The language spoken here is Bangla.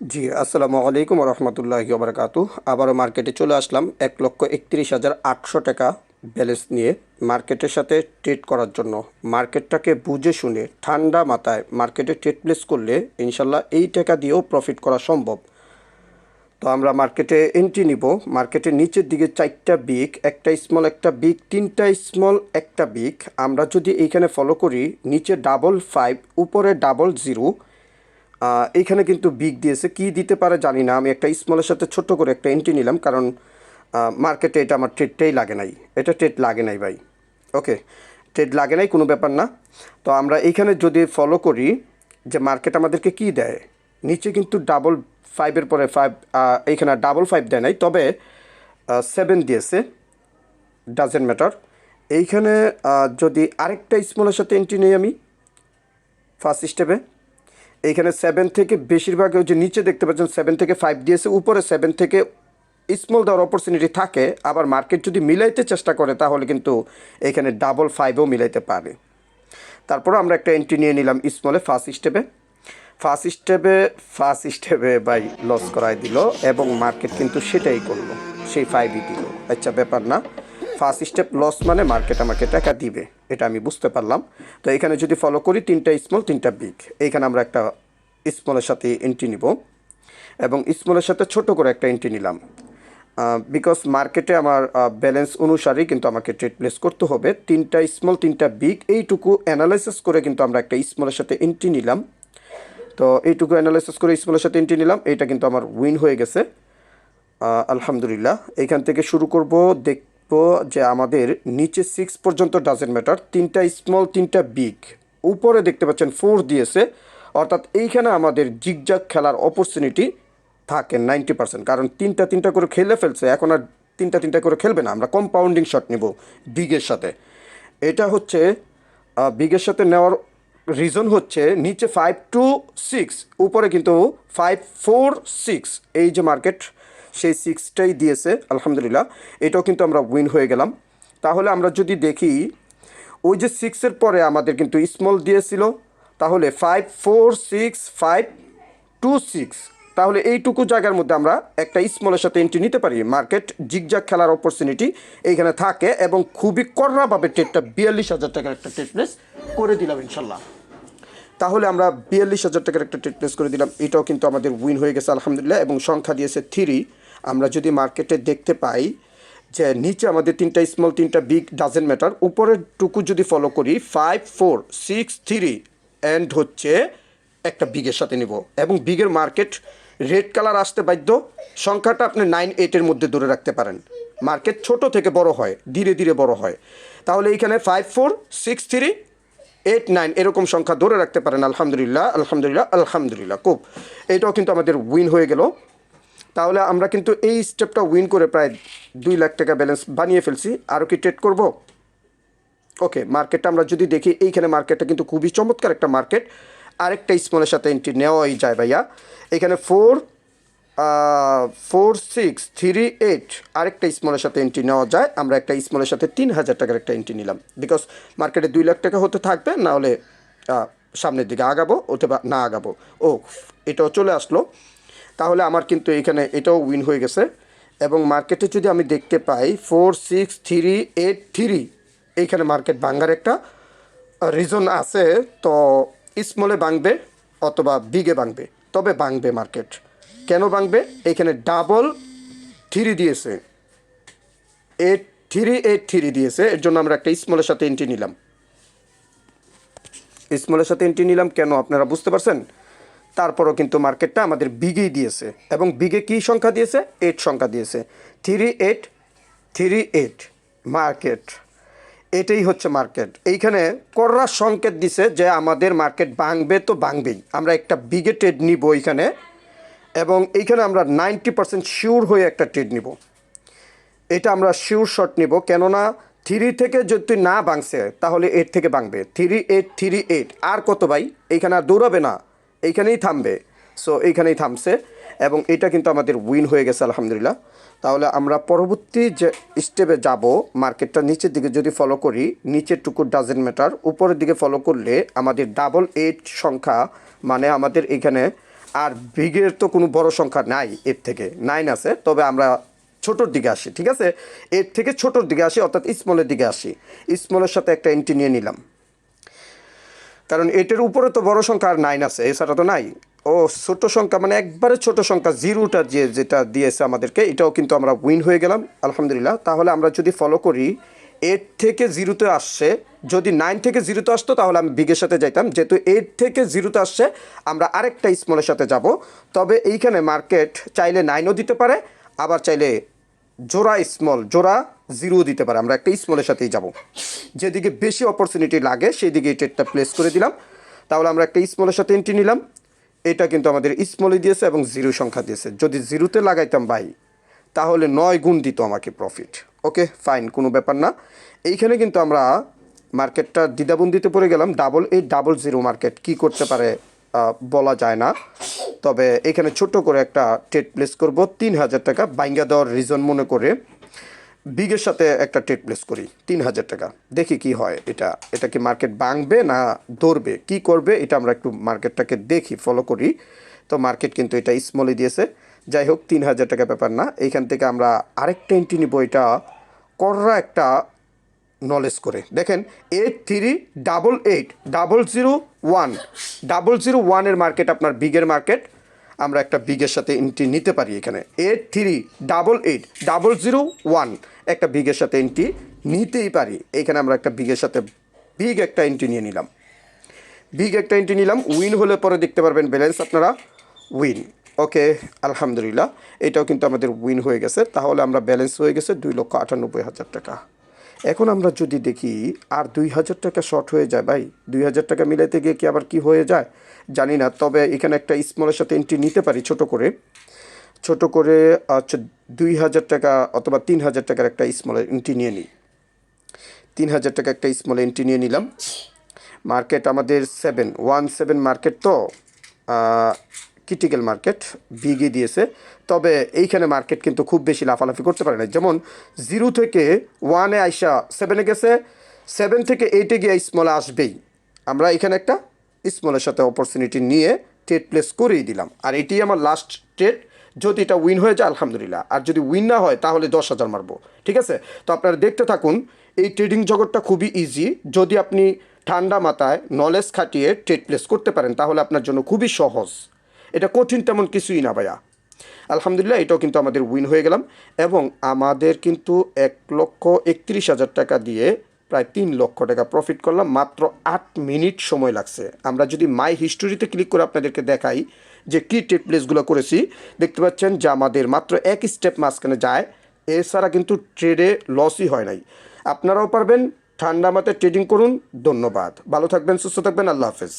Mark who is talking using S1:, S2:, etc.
S1: জি, আসসালামু আলাইকুম রহমতুল্লাহি ওবরাকাতু আবারও মার্কেটে চলে আসলাম এক লক্ষ একত্রিশ হাজার আটশো টাকা ব্যালেন্স নিয়ে মার্কেটের সাথে ট্রেড করার জন্য। মার্কেটটাকে বুঝে শুনে ঠান্ডা মাথায় মার্কেটে ট্রেড প্লেস করলে ইনশাল্লাহ এই টাকা দিয়েও প্রফিট করা সম্ভব। তো আমরা মার্কেটে এন্ট্রি নিব। মার্কেটের নিচের দিকে চারটা বিক একটা স্মল একটা বিগ তিনটা স্মল একটা বিগ আমরা যদি এইখানে ফলো করি, নিচে ডাবল ফাইভ উপরে ডাবল জিরো এইখানে কিন্তু বিগ দিয়েছে। কি দিতে পারে জানি না। আমি একটা স্মলের সাথে ছোট্ট করে একটা এন্ট্রি নিলাম, কারণ মার্কেটে এটা আমার ট্রেডটাই লাগে নাই। এটা ট্রেড লাগে নাই ভাই। ওকে ট্রেড লাগে নাই, কোনো ব্যাপার না। তো আমরা এইখানে যদি ফলো করি যে মার্কেট আমাদেরকে কি দেয়? নিচে কিন্তু ডাবল ফাইভের পরে ফাইভ এইখানে ডাবল ফাইভ দেয় নাই। তবে সেভেন দিয়েছে। ডাজেন্ট ম্যাটার এইখানে যদি আরেকটা স্মলের সাথে এন্ট্রি নেই আমি ফার্স্ট স্টেপে এইখানে সেভেন থেকে বেশিরভাগ যে নিচে দেখতে পাচ্ছেন সেভেন থেকে ফাইভ দিয়েছে, উপরে সেভেন থেকে স্মল দেওয়ার অপরচুনিটি থাকে, আবার মার্কেট যদি মিলাইতে চেষ্টা করে তাহলে কিন্তু এখানে ডাবল ফাইভও মিলাইতে পারে। তারপর আমরা একটা এন্ট্রি নিয়ে নিলাম স্মলে ফার্স্ট স্টেপে ফার্স্ট স্টেপে ফার্স্ট স্টেপে বাই লস করাই দিল এবং মার্কেট কিন্তু সেটাই করল, সেই ফাইভই দিল। আচ্ছা ব্যাপার না। ফার্স্ট স্টেপ লস মানে মার্কেট আমাকে টাকা দিবে। এটা আমি বুঝতে পারলাম। তো এখানে যদি ফলো করি, তিনটা স্মল তিনটা বিগ এইখানে আমরা একটা স্মলের সাথে এন্ট্রি নিব। এবং স্মলের সাথে ছোট করে একটা এন্ট্রি নিলাম। বিকজ মার্কেটে আমার ব্যালেন্স অনুসারেই কিন্তু আমাকে ট্রেড প্লেস করতে হবে। তিনটা স্মল তিনটা বিগ এইটুকু অ্যানালাইসিস করে কিন্তু আমরা একটা স্মলের সাথে এন্ট্রি নিলাম। তো এইটুকু অ্যানালাইসিস করে স্মলের সাথে এন্ট্রি নিলাম। এটা কিন্তু আমার উইন হয়ে গেছে। আলহামদুলিল্লাহ। এইখান থেকে শুরু করব। দেখব যে আমাদের নিচে সিক্স পর্যন্ত ডাজেন্ট ম্যাটার তিনটা স্মল তিনটা বিগ উপরে দেখতে পাচ্ছেন ফোর দিয়েছে, অর্থাৎ এইখানে আমাদের জিগজাগ খেলার অপরচুনিটি থাকে নাইনটি পার্সেন্ট কারণ তিনটা তিনটা করে খেলে ফেলছে, এখন আর তিনটা তিনটা করে খেলবে না, আমরা কম্পাউন্ডিং শট নেব বিগের সাথে। এটা হচ্ছে বিগের সাথে নেওয়ার রিজন হচ্ছে নিচে ফাইভ টু সিক্স উপরে কিন্তু ফাইভ ফোর সিক্স এই যে মার্কেট সেই সিক্সটাই দিয়েছে, আলহামদুলিল্লাহ। এটাও কিন্তু আমরা উইন হয়ে গেলাম। তাহলে আমরা যদি দেখি, ওই যে সিক্সের পরে আমাদের কিন্তু স্মল দিয়েছিল। তাহলে five four six five two six তাহলে এইটুকু জায়গার মধ্যে আমরা একটা স্মলের সাথে এন্ট্রি নিতে পারি। মার্কেট জিগজাগ খেলার অপরচুনিটি এইখানে থাকে এবং খুবই কড়াভাবে ট্রেডটা বিয়াল্লিশ হাজার টাকার একটা ট্রেড প্লেস করে দিলাম ইনশাল্লাহ। তাহলে আমরা বিয়াল্লিশ হাজার টাকার একটা ট্রেড করে দিলাম। এটাও কিন্তু আমাদের উইন হয়ে গেছে, আলহামদুলিল্লাহ। এবং সংখ্যা দিয়েছে থ্রি আমরা যদি মার্কেটে দেখতে পাই যে নিচে আমাদের তিনটা স্মল তিনটা বিগ ডাজেন্ট ম্যাটার উপরের টুকু যদি ফলো করি five four six three and হচ্ছে একটা বিগের সাথে নিব। এবং বিগের মার্কেট রেড কালার আসতে বাধ্য, সংখ্যাটা আপনি নাইন এইটের মধ্যে ধরে রাখতে পারেন। মার্কেট ছোট থেকে বড় হয়, ধীরে ধীরে বড় হয়। তাহলে এইখানে five four six three eight nine এরকম সংখ্যা ধরে রাখতে পারেন, আলহামদুলিল্লাহ আলহামদুলিল্লাহ আলহামদুলিল্লাহ, খুব। এইটাও কিন্তু আমাদের উইন হয়ে গেল। তাহলে আমরা কিন্তু এই স্টেপটা উইন করে প্রায় দুই লাখ টাকা ব্যালেন্স বানিয়ে ফেলছি। আরও কি ট্রেড করব? ওকে মার্কেটটা আমরা যদি দেখি, এইখানে মার্কেটটা কিন্তু খুবই চমৎকার একটা মার্কেট আরেকটা স্মলের সাথে এন্ট্রি নেওয়াই যায় ভাইয়া। এখানে four four six three eight আরেকটা স্মলের সাথে এন্ট্রি নেওয়া যায়। আমরা একটা স্মলের সাথে তিন হাজার টাকার একটা এন্ট্রি নিলাম। বিকজ মার্কেটে দুই লাখ টাকা হতে থাকবে, না হলে সামনের দিকে আগাবো অথবা না আগাবো। ও, এটাও চলে আসলো। তাহলে আমার কিন্তু এখানে এটাও উইন হয়ে গেছে। এবং মার্কেটে যদি আমি দেখতে পাই four six three eight three এইখানে মার্কেট ভাঙ্গার একটা রিজন আছে। তো স্মলে ভাঙবে অথবা বিগে ভাঙবে, তবে ভাঙবে মার্কেট কেন ভাঙবে? এখানে ডাবল থ্রি দিয়েছে। এইট থ্রি এইট থ্রি দিয়েছে। এর জন্য আমরা একটা স্মলের সাথে এন্ট্রি নিলাম। স্মলের সাথে এন্ট্রি নিলাম কেন আপনারা বুঝতে পারছেন? তারপরও কিন্তু মার্কেটটা আমাদের বিগেই দিয়েছে। এবং বিগে কী সংখ্যা দিয়েছে? এইট সংখ্যা দিয়েছে। Three eight three eight market এটাই হচ্ছে মার্কেট এইখানে কররা সংকেত দিছে যে আমাদের মার্কেট ভাঙবে তো ভাঙবেই। আমরা একটা বিগে ট্রেড নিব এইখানে, এবং এইখানে আমরা নাইনটি পার্সেন্ট শিওর হয়ে একটা ট্রেড নিব। এটা আমরা শিওর শট নিব, কেননা থ্রি থেকে যদি না ভাঙছে, তাহলে এইট থেকে ভাঙবে। থ্রি এইট থ্রি এইট আর কত ভাই? এইখানে আর দৌড়াবে না। এইখানেই থামবে। সো এইখানেই থামছে এবং এটা কিন্তু আমাদের উইন হয়ে গেছে, আলহামদুলিল্লাহ। তাহলে আমরা পরবর্তী যে স্টেপে যাব মার্কেটটা নিচের দিকে যদি ফলো করি নিচের টুকু ডাজেন্ট ম্যাটার উপরের দিকে ফলো করলে আমাদের ডাবল এইট সংখ্যা মানে আমাদের এখানে আর বিগের তো কোনো বড় সংখ্যা নাই এর থেকে। নাইন আছে, তবে আমরা ছোটোর দিকে আসি, ঠিক আছে? এর থেকে ছোটোর দিকে আসি, অর্থাৎ স্মলের দিকে আসি। স্মলের সাথে একটা এন্ট্রি নিয়ে নিলাম। কারণ এটার উপরে তো বড় সংখ্যা আর নাইন আছে, এছাড়া তো নাই। ও ছোট সংখ্যা মানে একবারে ছোট সংখ্যা জিরোটা যে যেটা দিয়েছে আমাদেরকে, এটাও কিন্তু আমরা উইন হয়ে গেলাম, আলহামদুলিল্লাহ। তাহলে আমরা যদি ফলো করি এইট থেকে জিরোতে আসছে, যদি নাইন থেকে জিরোতে আসতো, তাহলে আমি বিগের সাথে যাইতাম। যেহেতু এইট থেকে জিরোতে আসছে, আমরা আরেকটা স্মলের সাথে যাব। তবে এইখানে মার্কেট চাইলে নাইনও দিতে পারে, আবার চাইলে জোড়া স্মল জোড়া জিরো দিতে পারে। আমরা একটা স্মলের সাথেই যাব। যেদিকে বেশি অপরচুনিটি লাগে সেই দিকে ট্রেডটা প্লেস করে দিলাম। তাহলে আমরা একটা স্মলের সাথে এন্ট্রি নিলাম। এটা কিন্তু আমাদের স্মলে দিয়েছে এবং জিরো সংখ্যা দিয়েছে। যদি জিরোতে লাগাইতাম ভাই, তাহলে নয় গুণ দিত আমাকে প্রফিট ওকে ফাইন কোনো ব্যাপার না। এইখানে কিন্তু আমরা মার্কেটটা দ্বিধাবন্দিতে পড়ে গেলাম। Double eight double zero market কি করতে পারে বলা যায় না। তবে এখানে ছোট করে একটা ট্রেড প্লেস করব। তিন হাজার টাকা বাইঙ্গা দেওয়ার রিজন মনে করে বিগের সাথে একটা ট্রেড প্লেস করি, তিন হাজার টাকা। দেখি কি হয় এটা। এটা কি মার্কেট ভাঙবে না ধরবে? কি করবে? এটা আমরা একটু মার্কেটটাকে দেখি ফলো করি। তো মার্কেট কিন্তু এটা স্মলে দিয়েছে। যাই হোক, তিন হাজার টাকা ব্যাপার না। এইখান থেকে আমরা আরেকটা এন্ট্রি নিব। এটা কররা একটা নলেজ করে। দেখেন eight three double eight double zero one double zero ওয়ানের মার্কেট আপনার বিগের মার্কেট আমরা একটা বিগের সাথে এন্ট্রি নিতে পারি এখানে। Eight three double eight double zero one একটা বিগের সাথে এন্ট্রি নিতেই পারি। এখানে আমরা একটা বিগের সাথে বিগ একটা এন্ট্রি নিয়ে নিলাম। বিগ একটা এন্ট্রি নিলাম উইন হলে পরে দেখতে পারবেন ব্যালেন্স আপনারা উইন ওকে আলহামদুলিল্লাহ, এটাও কিন্তু আমাদের উইন হয়ে গেছে। তাহলে আমরা ব্যালেন্স হয়ে গেছে দুই লক্ষ আটানব্বই হাজার টাকা। এখন আমরা যদি দেখি, আর দুই হাজার টাকা শর্ট হয়ে যায় ভাই? দুই হাজার টাকা মিলাইতে গিয়ে কি আবার কি হয়ে যায়? জানি না, তবে এখানে একটা স্মলের সাথে এন্ট্রি নিতে পারি, ছোট করে। ছোট করে আচ্ছা দুই হাজার টাকা অথবা তিন হাজার টাকার একটা স্মলের এন্ট্রি নিয়ে নিই। তিন হাজার টাকা একটা স্মল এন্ট্রি নিয়ে নিলাম। মার্কেট আমাদের সেভেন ওয়ান সেভেন মার্কেট তো ক্রিটিক্যাল মার্কেট বিগে দিয়েছে। তবে এইখানে মার্কেট কিন্তু খুব বেশি লাফালাফি করতে পারে না যেমন জিরো থেকে ওয়ানে আইসা সেভেনে গেছে সেভেন থেকে এইটে গিয়ে স্মলে আসবেই। আমরা এখানে একটা স্মলের সাথে অপরচুনিটি নিয়ে ট্রেড প্লেস করেই দিলাম। আর এটি আমার লাস্ট ট্রেড যদি এটা উইন হয়ে যায়, আলহামদুলিল্লাহ। আর যদি উইন না হয়, তাহলে দশ হাজার মারবো। ঠিক আছে? তো আপনারা দেখতে থাকুন, এই ট্রেডিং জগৎটা খুবই ইজি যদি আপনি ঠান্ডা মাথায় নলেজ খাটিয়ে ট্রেড প্লেস করতে পারেন, তাহলে আপনার জন্য খুবই সহজ। এটা কঠিন তেমন কিছুই না ভাইয়া। আলহামদুলিল্লাহ, এটাও কিন্তু আমাদের উইন হয়ে গেলাম। এবং আমাদের কিন্তু এক লক্ষ একত্রিশ হাজার টাকা দিয়ে প্রায় তিন লক্ষ টাকা প্রফিট করলাম, মাত্র আট মিনিট সময় লাগছে। আমরা যদি মাই হিস্টোরিতে ক্লিক করে আপনাদেরকে দেখাই যে কী ট্রেড প্লেসগুলো করেছি, দেখতে পাচ্ছেন যে আমাদের মাত্র এক স্টেপ মাঝখানে যায়, এছাড়া কিন্তু ট্রেডে লসই হয় নাই। আপনারাও পারবেন, ঠান্ডা মাথায় ট্রেডিং করুন, ধন্যবাদ। ভালো থাকবেন, সুস্থ থাকবেন, আল্লাহ হাফেজ।